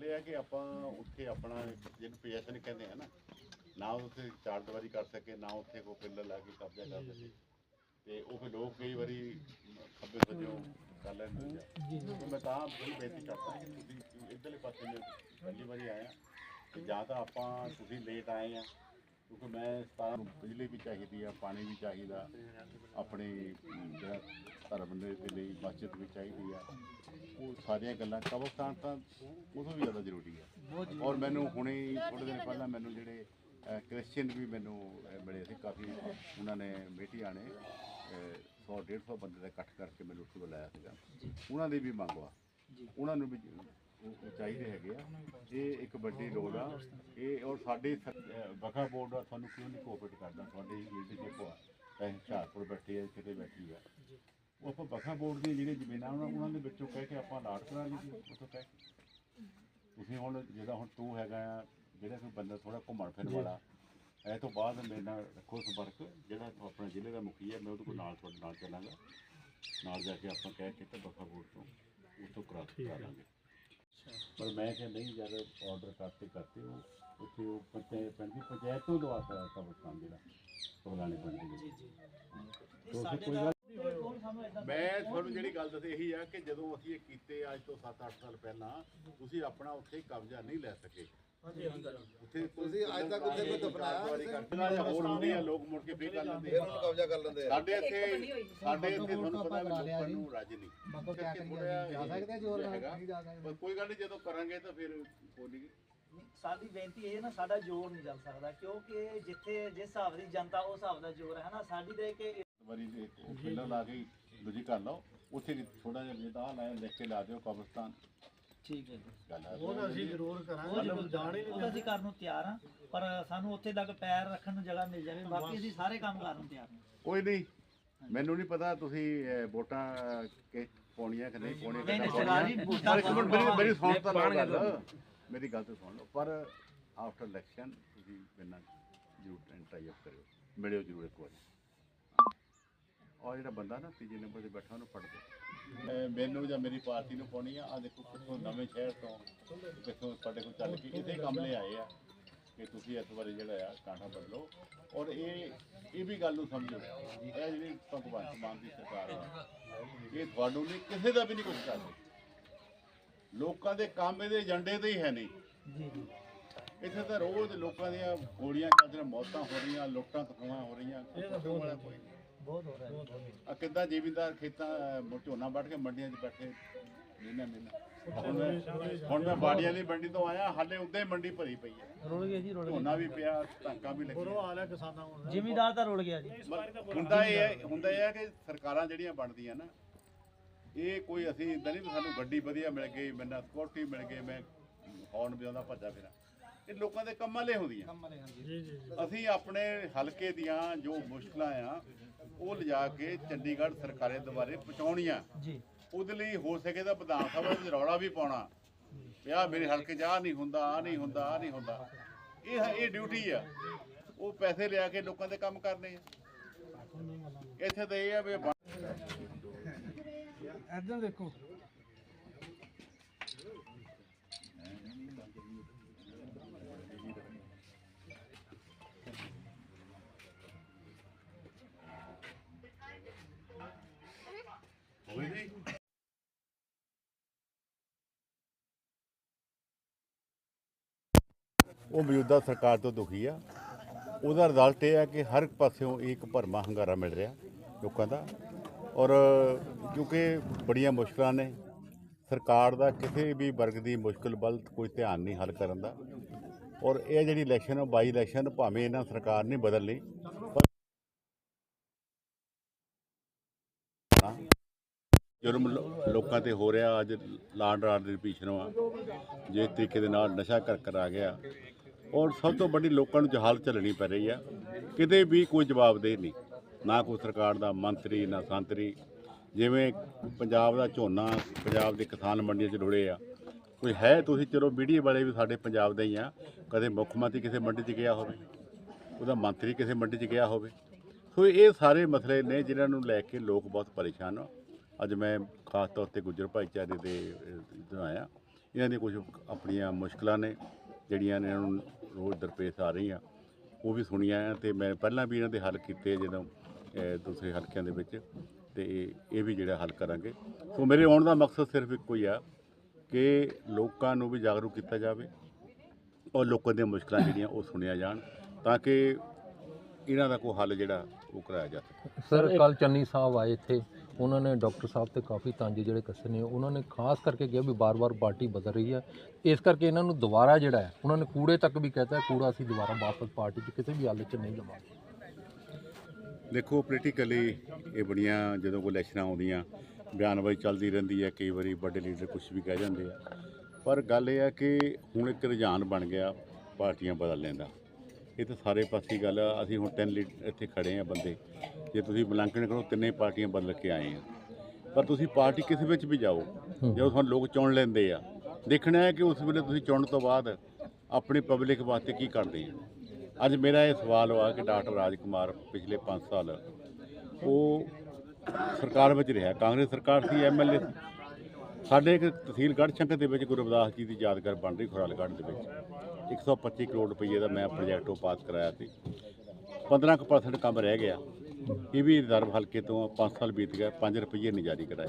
ਗੱਲ ਇਹ ਹੈ ਕਿ ਆਪਾਂ ਉੱਥੇ ਆਪਣਾ ਜਿਹਨੂੰ ਪੋਜੀਸ਼ਨ ਕਹਿੰਦੇ ਆ ਨਾ ਨਾ ਉੱਥੇ ਚਾਰ ਦੀਵਾਰੀ ਕਰ ਸਕੇ ਨਾ ਉੱਥੇ ਕੋਈ ਪਿੱਲਰ ਲਾ ਕੇ ਕਬਜ਼ਾ ਕਰ ਸਕੇ। ਤੇ ਉਹ ਫਿਰ ਲੋਕ ਕਈ ਵਾਰੀ ਖੱਬੇ ਸੱਜੋਂ ਕਰ ਲੈਂਦੇ ਆ। ਮੈਂ ਤਾਂ ਬੜੀ ਬੇਨਤੀ ਕਰਦਾ ਕਿ ਤੁਸੀਂ ਇੱਧਰਲੇ ਪਾਸੇ ਮੈਂ ਪਹਿਲੀ ਵਾਰੀ ਆਇਆ ਤੇ ਜਾਂ ਤਾਂ ਆਪਾਂ ਤੁਸੀਂ ਲੇਟ ਆਏ ਆ ਕਿਉਂਕਿ ਮੈਂ ਤਾਂ ਬਿਜਲੀ ਵੀ ਚਾਹੀਦੀ ਆ ਪਾਣੀ ਵੀ ਚਾਹੀਦਾ ਆਪਣੇ ਜਿਹੜਾ ਧਰਮ ਦੇ ਦੇ ਲਈ ਮਸਜਿਦ ਵੀ ਚਾਹੀਦੀ ਆ। ਉਹ ਸਾਰੀਆਂ ਗੱਲਾਂ ਕਬਰਸਤਾਨ ਤਾਂ ਤੋਂ ਵੀ ਜ਼ਿਆਦਾ ਜ਼ਰੂਰੀ ਆ। ਔਰ ਮੈਨੂੰ ਹੁਣੇ ਥੋੜੇ ਦਿਨ ਪਹਿਲਾਂ ਮੈਨੂੰ ਜਿਹੜੇ ਕ੍ਰਿਸਚੀਅਨ ਵੀ ਮੈਨੂੰ ਮਿਲੇ ਸੀ ਕਾਫੀ। ਉਹਨਾਂ ਨੇ ਬੇਟੀਆਂ ਨੇ 100 150 ਬੰਦੇ ਦਾ ਇਕੱਠ ਕਰਕੇ ਮੈਨੂੰ ਉੱਥੇ ਬੁਲਾਇਆ ਸੀਗਾ। ਉਹਨਾਂ ਦੀ ਵੀ ਮੰਗ ਵਾ ਉਹਨਾਂ ਨੂੰ ਵੀ ਚਾਹੀਦੇ ਹੈਗੇ ਆ। ਇਹ ਇੱਕ ਵੱਡੀ ਲੋੜ ਆ। ਇਹ ਔਰ ਸਾਡੇ ਬਖਾ ਬੋਰਡ ਆ। ਤੁਹਾਨੂੰ ਕਿਉਂ ਨਹੀਂ ਕੋਆਪਰੇਟ ਕਰਦਾ। ਤੁਹਾਡੀ ਲੀਡਰਸ਼ਿਪ ਆ। ਚਾਹੇ ਹੁਸ਼ਿਆਰਪੁਰ ਬੈਠੀ ਹੈ ਕਿਤੇ ਬੈਠੀ ਆ। ਉਹ ਆਪਾਂ ਬਖਾ ਬੋਰਡ ਦੀਆਂ ਜਿਹੜੀਆਂ ਜ਼ਮੀਨਾਂ ਉਹਨਾਂ ਉਹਨਾਂ ਦੇ ਵਿੱਚੋਂ ਕਹਿ ਕੇ ਆਪਾਂ ਲਾਟ ਕਰਾ ਲਈਏ ਉੱਥੋਂ ਕਹਿ ਕੇ। ਤੁਸੀਂ ਹੁਣ ਜਿਹਦਾ ਹੁਣ ਤੂੰ ਹੈਗਾ ਆ ਜਿਹੜਾ ਕੋਈ ਬੰਦਾ ਥੋੜਾ ਘੁੰਮਣ ਫਿਰਨ ਵਾਲਾ ਇਹ ਤੋਂ ਬਾਅਦ ਮੇਰੇ ਨਾਲ ਰੱਖੋ ਸੰਪਰਕ ਜਿਹੜਾ ਤੋਂ ਆਪਣੇ ਜ਼ਿਲ੍ਹੇ ਦਾ ਮੁਖੀ ਹੈ ਮੈਂ ਉਹਦੇ ਕੋਲ ਨਾਲ ਤੁਹਾਡੇ ਨਾਲ ਚੱਲਾਂਗਾ। ਨਾਲ ਜਾ ਕੇ ਆਪਾਂ ਕਹਿ ਕੇ ਤੇ ਬਖਾ ਬੋਰਡ ਤੋਂ ਉੱਥੋਂ ਕਰਾ ਕਰਾ ਲਾਂਗੇ। ਪਰ ਮੈਂ ਕਿਹਾ ਨਹੀਂ ਜਦ ਆਰਡਰ ਕਰਤੇ ਕਰਤੇ ਉਹ ਉੱਥੇ ਉਹ ਪੰਚਾਇਤ ਪੰਚੀ ਪੰਚਾਇਤ ਤੋਂ ਦਵਾਤਾ ਕਬਰਸਤਾਨ ਜਿਹੜਾ ਪੁਰਾਣੇ ਪਿੰਡ ਦੇ ਵਿੱਚ ਕੋਈ ਗੱਲ ਮੈਂ ਤੁਹਾਨੂੰ ਜਿਹੜੀ ਗੱਲ ਦੱਸੀ ਇਹੀ ਆ ਕਿ ਜਦੋਂ ਅਸੀਂ ਇਹ ਕੀਤੇ ਅੱਜ ਤੋਂ 7-8 ਸਾਲ ਪਹਿਲਾਂ ਤੁਸੀਂ ਆਪਣਾ ਉੱਥੇ ਕਬਜ਼ਾ ਨਹੀਂ ਲੈ ਸਕੇ। ਉੱਥੇ ਤੁਸੀਂ ਅੱਜ ਤੱਕ ਉੱਥੇ ਕੋਈ ਦਫਨਾਇਆ ਦਫਨਾਇਆ ਹੋਰ ਹੁੰਦੀ ਆ ਲੋਕ ਮੁੜ ਕੇ ਫੇਰ ਕਰ ਲੈਂਦੇ ਫਿਰ ਆ। ਉਹਨੂੰ ਕਬਜ਼ਾ ਕਰ ਲੈਂਦੇ ਆ। ਸਾਡੇ ਇੱਥੇ ਸਾਡੇ ਇੱਥੇ ਤੁਹਾਨੂੰ ਪਤਾ ਵੀ ਲੋਕਾਂ ਨੂੰ ਰਾਜ ਨਹੀਂ। ਬਾਕੋ ਕਿਆ ਕਰਕੇ ਕਰੀਏ ਥੋੜ੍ਹਾ ਜਾ ਇਹ ਸਕਦੇ ਜੋਰ ਨਾਲ ਹੈਗਾ। ਨਹੀਂ ਜਾ ਸਕਦੇ। ਪਰ ਕੋਈ ਗੱਲ ਨਹੀਂ ਜਦੋਂ ਕਰਾਂਗੇ ਤਾਂ ਫਿਰ ਸਾਡੀ ਬੇਨਤੀ ਇਹ ਹੈ ਨਾ ਸਾਡਾ ਜ਼ੋਰ ਨਹੀਂ ਚੱਲ ਸਕਦਾ ਕਿਉਂਕਿ ਜਿੱਥੇ ਜਿਸ ਹਿਸਾਬ ਦੀ ਜਨਤਾ ਉਸ ਹਿਸਾਬ ਦਾ ਜ਼ੋਰ ਹੈ ਨਾ। ਸਾਡੀ ਤੇ ਕਿ ਵਾਰੀ ਦੇ ਉਹ ਪਿੱਲਰ ਲਾ ਕੇ ਦੂਜੀ ਕਰ ਲਓ। ਉੱਥੇ ਥੋੜਾ ਜਿਹਾ ਤਾਂ ਲਾਇਆ ਲਿਖ ਕੇ ਲਾ ਦਿਓ ਕਬਰਸਤਾਨ। ਠੀਕ ਹੈ ਗੱਲ ਆ। ਉਹ ਤਾਂ ਅਸੀਂ ਜ਼ਰੂਰ ਉਹ ਕਰਾਂਗੇ ਜ਼ਰੂਰ ਜਾਣ ਹੀ ਉਹ ਤਾਂ ਨਹੀਂ ਅਸੀਂ ਕਰਨ ਨੂੰ ਤਿਆਰ ਹਾਂ ਪਰ ਸਾਨੂੰ ਉੱਥੇ ਤੱਕ ਪੈਰ ਰੱਖਣ ਨੂੰ ਜਗ੍ਹਾ ਮਿਲ ਜਾਵੇ। ਬਾਕੀ ਅਸੀਂ ਸਾਰੇ ਕੰਮ ਕਰਨ ਨੂੰ ਤਿਆਰ ਹਾਂ। ਕੋਈ ਨਹੀਂ ਮੈਨੂੰ ਨਹੀਂ ਪਤਾ ਤੁਸੀਂ ਵੋਟਾਂ ਕਿ ਪਾਉਣੀਆਂ ਕਿ ਨਹੀਂ ਪਾਉਣੀਆਂ ਨਹੀਂ, ਸਰਕਾਰ। ਵੋਟਾਂ ਇੱਕ ਮਿੰਟ ਮੇਰੀ ਮੇਰੀ ਸੁਣ ਤਾਂ ਲਓ ਗੱਲ। ਮੇਰੀ ਗੱਲ ਤਾਂ ਸੁਣ ਲਓ। ਪਰ ਆਫਟਰ ਇਲੈਕਸ਼ਨ ਤੁਸੀਂ ਮੇਰੇ ਨਾਲ ਜ਼ਰੂਰ ਟਾਈ ਅਪ ਕਰਿਓ। ਮਿਲਿਓ ਜ਼ਰੂਰ ਇੱਕ ਵਾਰੀ। ਔਰ ਜਿਹੜਾ ਬੰਦਾ ਨਾ ਤੀਜੇ ਨੰਬਰ ਤੇ ਬੈਠਾ ਉਹਨੂੰ ਫੜ ਦਿਓ। ਮੈਨੂੰ ਜਾਂ ਮੇਰੀ ਪਾਰਟੀ ਨੂੰ ਪਾਉਣੀ ਆ। ਆ ਦੇਖੋ ਕਿੱਥੋਂ ਨਵੇਂ ਸ਼ਹਿਰ ਤੋਂ ਕਿੱਥੋਂ ਸਾਡੇ ਕੋਲ ਚੱਲ ਕੇ ਇਸੇ ਕੰਮ ਲਈ ਆਏ ਆ ਕਿ ਤੁਸੀਂ ਇਸ ਵਾਰੀ ਜਿਹੜਾ ਆ ਕਾਂਠਾ ਬਦਲੋ। ਔਰ ਇਹ ਇਹ ਵੀ ਗੱਲ ਨੂੰ ਸਮਝੋ। ਇਹ ਜਿਹੜੀ ਭਗਵੰਤ ਮਾਨ ਦੀ ਸਰਕਾਰ ਆ ਇਹ ਤੁਹਾਨੂੰ ਨਹੀਂ ਕਿਸੇ ਦਾ ਵੀ ਨਹੀਂ ਕੁਝ ਕਰਦੇ ਲੋਕਾਂ ਦੇ ਕੰਮ ਇਹਦੇ ਏਜੰਡੇ ਤੇ ਹੀ ਹੈ ਨਹੀਂ। ਜੀ ਜੀ ਇੱਥੇ ਤਾਂ ਰੋਜ਼ ਲੋਕਾਂ ਦੀਆਂ ਗੋਲੀਆਂ ਚੱਲਦੀਆਂ ਮੌਤਾਂ ਹੋ ਰਹੀਆਂ ਲੁੱਟਾਂ ਖੋਹਾਂ ਹੋ ਰਹੀਆਂ ਕੋਈ ਵਾਲਾ ਕੋਈ ਨਹੀਂ। ਬਹੁਤ ਹੋ ਰਿਹਾ ਜੀ ਆ ਕਿੱਦਾਂ ਜ਼ਿਮੀਂਦਾਰ ਖੇਤਾਂ ਅਹ, ਝੋਨਾ ਵੱਢ ਕੇ ਮੰਡੀਆਂ 'ਚ ਬੈਠੇ ਮਹੀਨਾ ਮਹੀਨਾ ਹੁਣ ਮੈਂ ਹੁਣ ਮੈਂ ਮੰਡੀ ਤੋਂ ਆਇਆ ਹਾਲੇ ਉੱਦਾਂ ਹੀ ਮੰਡੀ ਭਰੀ ਪਈ ਹੈ। ਰੁਲ ਗਿਆ ਜੀ ਰੁਲ ਝੋਨਾ ਵੀ ਪਿਆ ਟਾਂਕਾਂ ਵੀ ਲੱਗੀਆਂ। ਹਾਲ ਹੈ ਕਿਸਾਨਾਂ ਦਾ ਜ਼ਿਮੀਦਾਰ ਤਾਂ ਰੁਲ ਗਿਆ ਜੀ। ਹੁੰਦਾ ਇਹ ਹੈ ਹੁੰਦਾ ਇਹ ਹੈ ਕਿ ਸਰਕਾਰਾਂ ਜਿਹੜੀਆਂ ਬਣਦੀਆਂ ਨਾ ਇਹ ਕੋਈ ਅਸੀਂ ਇਦਾਂ ਨਹੀਂ ਵੀ ਸਾਨੂੰ ਗੱਡੀ ਵਧੀਆ ਮਿਲ ਗਈ ਮੈਨੂੰ ਸਕਿਉਰਟੀ ਮਿਲ ਗਈ ਮੈਂ ਹੌਰਨ ਵਜਾਉਂਦਾ ਭੱਜਾ ਫਿਰਾਂ। ਇਹ ਲੋਕਾਂ ਦੇ ਕੰਮਾਂ ਲਈ ਹੁੰਦੀਆਂ। ਜੀ ਜੀ ਜੀ। ਅਸੀਂ ਆਪਣੇ ਹਲਕੇ ਦੀਆਂ ਜੋ ਮੁਸ਼ਕਲਾਂ ਆ ਉਹ ਲਿਜਾ ਕੇ ਚੰਡੀਗੜ੍ਹ ਸਰਕਾਰੇ ਦੁਆਰੇ ਪਹੁੰਚਾਉਣੀਆਂ। ਜੀ। ਉਹਦੇ ਲਈ ਹੋ ਸਕੇ ਤਾਂ ਵਿਧਾਨ ਸਭਾ ਵਿੱਚ ਰੌਲਾ ਵੀ ਪਾਉਣਾ। ਆਹ ਮੇਰੇ ਹਲਕੇ 'ਚ ਆਹ ਨਹੀਂ ਹੁੰਦਾ ਆ ਨਹੀਂ ਹੁੰਦਾ ਆ ਨਹੀਂ ਹੁੰਦਾ। ਇਹ ਇਹ ਡਿਊਟੀ ਆ। ਉਹ ਪੈਸੇ ਲਿਆ ਕੇ ਲੋਕਾਂ ਦੇ ਕੰਮ ਕਰਨੇ ਆ। ਇੱਥੇ ਤਾਂ ਇਹ ਆ ਵੀ ਇੱਧਰ ਦੇਖੋ ਹੋਵੇ ਜੀ ਉਹ ਮੌਜੂਦਾ ਸਰਕਾਰ ਤੋਂ ਦੁਖੀ ਆ। ਉਹਦਾ ਰਿਜ਼ਲਟ ਇਹ ਆ ਕਿ ਹਰ ਇੱਕ ਪਾਸਿਓਂ ਇੱਕ ਭਰਮਾ ਹੰਗਾਰਾ ਮਿਲ ਰਿਹਾ ਲੋਕਾਂ ਦਾ। ਔਰ ਕਿਉਂਕਿ ਬੜੀਆਂ ਮੁਸ਼ਕਲਾਂ ਨੇ, ਸਰਕਾਰ ਦਾ ਕਿਸੇ ਵੀ ਵਰਗ ਦੀ ਮੁਸ਼ਕਲ ਵੱਲ ਕੋਈ ਧਿਆਨ ਨਹੀਂ ਹੱਲ ਕਰਨ ਦਾ। ਔਰ ਇਹ ਜਿਹੜੀ ਇਲੈਕਸ਼ਨ ਆ ਬਾਈ ਇਲੈਕਸ਼ਨ ਭਾਵੇਂ ਇਹਨਾਂ ਸਰਕਾਰ ਨਹੀਂ ਬਦਲ ਲਈ, ਪਰ ਜੁਰਮ ਲੋਕਾਂ ਤੇ ਹੋ ਰਿਹਾ। ਅੱਜ ਲਾਂਡ ਆਰਡਰ ਦੀ ਭੀਸ਼ਣ ਜੇ ਤਰੀਕੇ ਦੇ ਨਾਲ ਨਸ਼ਾ ਕਰ ਕਰ ਆ ਗਿਆ ਔਰ ਸਭ ਤੋਂ ਵੱਡੀ ਲੋਕਾਂ ਨੂੰ ਜਹਾਲ ਝੱਲਣੀ ਪੈ ਰਹੀ ਆ। ਕਿਤੇ ਵੀ ਕੋਈ ਜਵਾਬਦੇਹ ਨਹੀਂ। ਨਾ ਕੋਈ ਸਰਕਾਰ ਦਾ ਮੰਤਰੀ, ਨਾ ਸੰਤਰੀ। ਜਿਵੇਂ ਪੰਜਾਬ ਦਾ ਝੋਨਾ, ਪੰਜਾਬ ਦੇ ਕਿਸਾਨ ਮੰਡੀਆਂ 'ਚ ਰੁੜੇ ਆ। ਕੋਈ ਹੈ ਤੁਸੀਂ, ਚਲੋ ਮੀਡੀਆ ਵਾਲੇ ਵੀ ਸਾਡੇ ਪੰਜਾਬ ਦੇ ਹੀ ਆ। ਕਦੇ ਮੁੱਖ ਮੰਤਰੀ ਕਿਸੇ ਮੰਡੀ 'ਚ ਗਿਆ ਹੋਵੇ, ਉਹਦਾ ਮੰਤਰੀ ਕਿਸੇ ਮੰਡੀ 'ਚ ਗਿਆ ਹੋਵੇ। ਸੋ ਇਹ ਸਾਰੇ ਮਸਲੇ ਨੇ ਜਿਨ੍ਹਾਂ ਨੂੰ ਲੈ ਕੇ ਲੋਕ ਬਹੁਤ ਪਰੇਸ਼ਾਨ ਆ। ਅੱਜ ਮੈਂ ਖਾਸ ਤੌਰ ਤੇ ਗੁੱਜਰ ਭਾਈਚਾਰੇ ਦੇ ਆਇਆ, ਇਹਨਾਂ ਦੀਆਂ ਕੁਝ ਆਪਣੀਆਂ ਮੁਸ਼ਕਲਾਂ ਨੇ, ਜਿਹੜੀਆਂ ਨੇ ਇਹਨਾਂ ਨੂੰ ਰੋਜ਼ ਦਰਪੇਸ਼ ਆ ਰਹੀਆਂ ਉਹ ਵੀ ਸੁਣੀਆਂ ਆ ਤੇ ਮੈਂ ਪਹਿਲਾਂ ਵੀ ਇਹਨਾਂ ਦੇ ਹੱਲ ਕੀਤੇ ਜਦੋਂ ਦੂਸਰੇ ਹਲਕਿਆਂ ਦੇ ਵਿੱਚ ਤੇ ਇਹ- ਇਹ ਵੀ ਜਿਹੜਾ ਹੱਲ ਕਰਾਂਗੇ। ਸੋ ਮੇਰੇ ਆਉਣ ਦਾ ਮਕਸਦ ਸਿਰਫ ਇੱਕੋ ਹੀ ਆ ਕਿ ਲੋਕਾਂ ਨੂੰ ਵੀ ਜਾਗਰੂਕ ਕੀਤਾ ਜਾਵੇ ਔਰ ਲੋਕਾਂ ਦੀਆਂ ਮੁਸ਼ਕਲਾਂ ਜਿਹੜੀਆਂ ਉਹ ਸੁਣਿਆ ਜਾਣ ਤਾਂ ਕਿ ਇਹਨਾਂ ਦਾ ਕੋਈ ਹੱਲ ਜਿਹੜਾ ਉਹ ਕਰਾਇਆ ਜਾ ਸਕੇ। ਸਰ ਕੱਲ ਚੰਨੀ ਸਾਹਿਬ ਆਏ ਇੱਥੇ। ਉਹਨਾਂ ਨੇ ਡਾਕਟਰ ਸਾਹਿਬ ਤੇ ਕਾਫੀ ਤਾਂਜੇ ਜਿਹੜੇ ਕੱਸੇ ਨੇ, ਉਹਨਾਂ ਨੇ ਖਾਸ ਕਰਕੇ ਕਿਹਾ ਵੀ ਬਾਰ-ਬਾਰ ਪਾਰਟੀ ਬਦਲ ਰਹੀ ਹੈ। ਇਸ ਕਰਕੇ ਇਹਨਾਂ ਨੂੰ ਦੁਬਾਰਾ ਜਿਹੜਾ ਹੈ, ਉਹਨਾਂ ਨੇ ਕੂੜੇ ਤੱਕ ਵੀ ਕਹਤਾ ਕੂੜਾ ਅਸੀਂ ਦੁਬਾਰਾ ਵਾਪਸ ਪਾਰਟੀ 'ਚ ਕਿਸੇ ਵੀ ਹਾਲਤ 'ਚ ਨਹੀਂ ਲਵਾਂਗੇ। ਦੇਖੋ ਪੋਲੀਟੀਕਲੀ ਇਹ ਬੜੀਆਂ ਜਦੋਂ ਕੋਈ ਇਲੈਕਸ਼ਨਾਂ ਆਉਂਦੀਆਂ, ਬਿਆਨਬਾਜ਼ੀ ਚੱਲਦੀ ਰਹਿੰਦੀ ਹੈ, ਕਈ ਵਾਰੀ ਵੱਡੇ ਲੀਡਰ ਕੁਝ ਵੀ ਕਹਿ ਜਾਂਦੇ ਆ। ਪਰ ਗੱਲ ਇਹ ਆ ਕਿ ਹੁਣ ਇੱਕ ਰੁਝਾਨ ਬਣ ਗਿਆ ਪਾਰਟੀਆਂ ਬਦਲਣ ਦਾ। ਇਹ ਤਾਂ ਸਾਰੇ ਪਾਸੇ ਗੱਲ ਆ। ਅਸੀਂ ਹੁਣ ਤਿੰਨ ਲੀਡ ਇੱਥੇ ਖੜੇ ਆ ਬੰਦੇ। ਜੇ ਤੁਸੀਂ ਮੁਲਾਂਕਣ ਕਰੋ ਤਿੰਨੇ ਪਾਰਟੀਆਂ ਬਦਲ ਕੇ ਆਏ ਆ। ਪਰ ਤੁਸੀਂ ਪਾਰਟੀ ਕਿਸੇ ਵਿੱਚ ਵੀ ਜਾਓ ਜਦੋਂ ਤੁਹਾਨੂੰ ਲੋਕ ਚੁਣ ਲੈਂਦੇ ਆ ਦੇਖਣਾ ਹੈ ਕਿ ਉਸ ਵੇਲੇ ਤੁਸੀਂ ਚੁਣਨ ਤੋਂ ਬਾਅਦ ਆਪਣੀ ਪਬਲਿਕ ਵਾਸਤੇ ਕੀ ਕਰਦੇ ਆ। ਅੱਜ ਮੇਰਾ ਇਹ ਸਵਾਲ ਵਾ ਕਿ ਡਾਕਟਰ ਰਾਜਕੁਮਾਰ ਪਿਛਲੇ 5 ਸਾਲ ਉਹ ਸਰਕਾਰ ਵਿੱਚ ਰਿਹਾ। ਕਾਂਗਰਸ ਸਰਕਾਰ ਸੀ ਐਮਐਲਏ ਸੀ। ਸਾਡੇ ਇੱਕ ਤਹਿਸੀਲ ਗੜ੍ਹਸ਼ੰਕਰ ਦੇ ਵਿੱਚ ਗੁਰੂ ਰਵਿਦਾਸ ਜੀ ਦੀ ਯਾਦਗਾਰ ਬਣ ਰਹੀ ਖੁਰਾਲਗੜ੍ਹ ਦੇ ਵਿੱਚ। 125 ਕਰੋੜ ਰੁਪਏ ਦਾ ਮੈਂ ਪ੍ਰੋਜੈਕਟ ਉਹ ਪਾਸ ਕਰਾਇਆ ਸੀ। 15% ਕੰਮ ਰਹਿ ਗਿਆ। ਇਹ ਵੀ ਰਿਜ਼ਰਵ ਹਲਕੇ ਤੋਂ 5 ਸਾਲ ਬੀਤ ਗਏ 5 ਰੁਪਏ ਨਹੀਂ ਜਾਰੀ ਕਰਾਏ।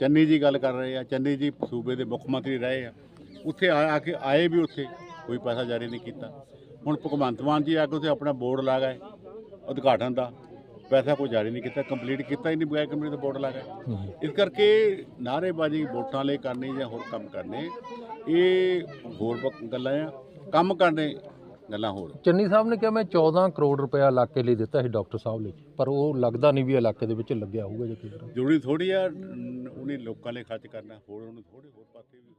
ਚੰਨੀ ਜੀ ਗੱਲ ਕਰ ਰਹੇ ਆ, ਚੰਨੀ ਜੀ ਸੂਬੇ ਦੇ ਮੁੱਖ ਮੰਤਰੀ ਰਹੇ ਆ। ਉੱਥੇ ਆ ਆ ਕੇ ਆਏ ਵੀ ਉੱਥੇ, ਕੋਈ ਪੈਸਾ ਜਾਰੀ ਨਹੀਂ ਕੀਤਾ। ਹੁਣ ਭਗਵੰਤ ਮਾਨ ਜੀ ਆ ਕੇ ਉੱਥੇ ਆਪਣਾ ਬੋਰਡ ਲਾ ਗਏ ਉਦਘਾਟਨ ਦਾ। ਪੈਸਾ ਕੋਈ ਜਾਰੀ ਨਹੀਂ ਕੀਤਾ ਕੰਪਲੀਟ ਕੀਤਾ ਹੀ ਨਹੀਂ ਬਗੈਰ ਕੰਪਲੀਟ ਦਾ ਬੋਰਡ ਲਾ ਗਏ ਇਸ ਕਰਕੇ ਨਾਅਰੇਬਾਜ਼ੀ ਵੋਟਾਂ ਲਈ ਕਰਨੀ ਜਾਂ ਹੋਰ ਕੰਮ ਕਰਨੇ, ਇਹ ਹੋਰ ਗੱਲਾਂ ਆ। ਕੰਮ ਕਰਨੇ ਗੱਲਾਂ ਹੋਰ। ਚੰਨੀ ਸਾਹਿਬ ਨੇ ਕਿਹਾ ਮੈਂ 14 ਕਰੋੜ ਰੁਪਇਆ ਇਲਾਕੇ ਲਈ ਦਿੱਤਾ ਸੀ ਡਾਕਟਰ ਸਾਹਿਬ ਲਈ ਪਰ ਉਹ ਲੱਗਦਾ ਨਹੀਂ ਵੀ ਇਲਾਕੇ ਦੇ ਵਿੱਚ ਲੱਗਿਆ ਹੋਊਗਾ ਜੇ ਕਿਧਰ ਜ਼ਰੂਰੀ ਥੋੜੀ ਆ ਉਹਨੇ ਲੋਕਾਂ ਲਈ ਖਰਚ ਕਰਨਾ ਹੋਰ ਉਹਨੂੰ ਥੋੜੇ ਹੋਰ ਪਾਸੇ ਵੀ